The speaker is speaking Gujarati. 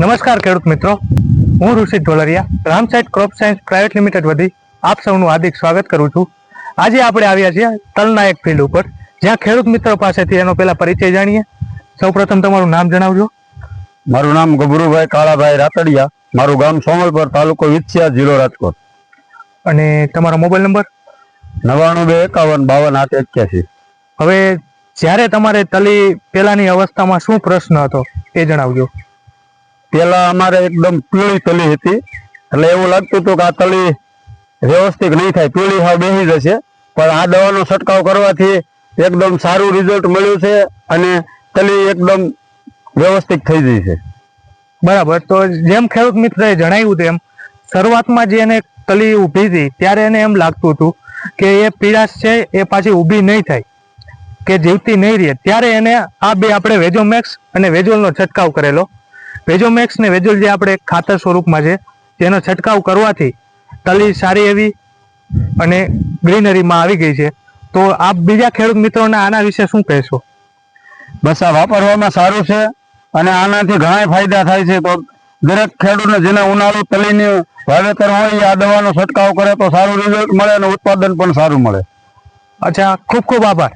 નમસ્કાર ખેડૂત મિત્રો. હું Rushit Dholariya રામસાઇટ crop science private limited વતી આપ સૌનું હાર્દિક સ્વાગત કરું છું. આજે આપણે આવ્યા છીએ તલના એક ફિલ્ડ ઉપર જ્યાં ખેડૂત મિત્રો પાસેથી એનો પહેલા પરિચય જાણીએ. સૌપ્રથમ તમારું નામ જણાવજો. મારું નામ ગભરુભાઈ કાળાભાઈ રાતડિયા. મારું ગામ સોમલપર તાલુકો વિછિયા જિલ્લો રાજકોટ. અને તમારો મોબાઈલ નંબર? નવાણું બે એકાવન બાવન આઠ એક્યાસી. હવે જ્યારે તમારે તલી પહેલાની અવસ્થામાં શું પ્રશ્ન હતો એ જણાવજો. પેલા અમારે એકદમ પીળી તલી હતી. એટલે એવું લાગતું હતું કે આ તલી વ્યવસ્થિત નહીં થાય. પીળી હાવ બેસી જશે. પણ આ દવાનો છંટકાવ કરવાથી એકદમ સારું રિઝલ્ટ મળ્યું છે અને તલી એકદમ વ્યવસ્થિત થઈ ગઈ છે. બરાબર. તો જેમ ખેડૂત મિત્રએ જણાવ્યું તેમ, શરૂઆતમાં જે એને તલી ઊભી હતી, ત્યારે એને એમ લાગતું હતું કે એ પીળાશ છે, એ પાછી ઊભી નહીં થાય, કે જીવતી નહીં રહે. ત્યારે એને આ બે આપણે વેજોમેક્સ અને વેજોલનો છંટકાવ કરેલો. વેજોમેક્સ ને વેજોલ જે આપણે ખાતર સ્વરૂપમાં છે તેનો છંટકાવ કરવાથી તલી સારી એવી અને ગ્રીનરીમાં આવી ગઈ છે. તો આપ બીજા ખેડૂત મિત્રોને આના વિશે શું કહેશો? બસ આ વાપરવામાં સારું છે અને આનાથી ઘણા ફાયદા થાય છે. તો દરેક ખેડૂતને જેને ઉનાળુ તલીની વાવેતર હોય આ દવાનો છંટકાવ કરે તો સારું રિઝલ્ટ મળે અને ઉત્પાદન પણ સારું મળે. અચ્છા ખૂબ ખૂબ આભાર.